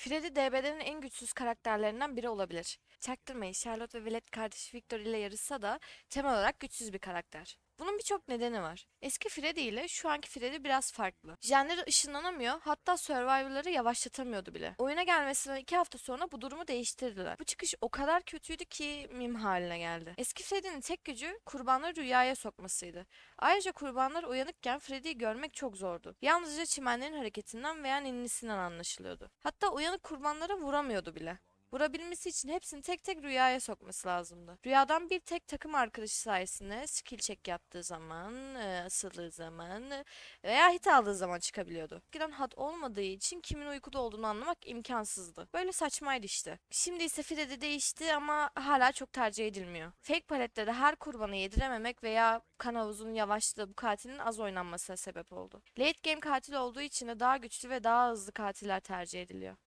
Freddy DB'lerin en güçsüz karakterlerinden biri olabilir. Çaktırmayın Charlotte ve velet kardeşi Victor ile yarışsa da temel olarak güçsüz bir karakter. Bunun birçok nedeni var. Eski Freddy ile şu anki Freddy biraz farklı. Jenleri ışınlanamıyor hatta Survivor'ları yavaşlatamıyordu bile. Oyuna gelmesinden iki hafta sonra bu durumu değiştirdiler. Bu çıkış o kadar kötüydü ki mim haline geldi. Eski Freddy'nin tek gücü kurbanları rüyaya sokmasıydı. Ayrıca kurbanlar uyanıkken Freddy'yi görmek çok zordu. Yalnızca çimenlerin hareketinden veya ninisinden anlaşılıyordu. Hatta uyanık kurbanlara vuramıyordu bile. Vurabilmesi için hepsini tek tek rüyaya sokması lazımdı. Rüyadan bir tek takım arkadaşı sayesinde skill check yaptığı zaman, e, asıldığı zaman e, veya hit aldığı zaman çıkabiliyordu. Eskiden had olmadığı için kimin uykuda olduğunu anlamak imkansızdı. Böyle saçmaydı işte. Şimdi ise Freddy değişti ama hala çok tercih edilmiyor. Fake paletlere her kurbanı yedirememek veya kan havuzunun yavaşlığı bu katilin az oynanmasına sebep oldu. Late game katil olduğu için de daha güçlü ve daha hızlı katiller tercih ediliyor.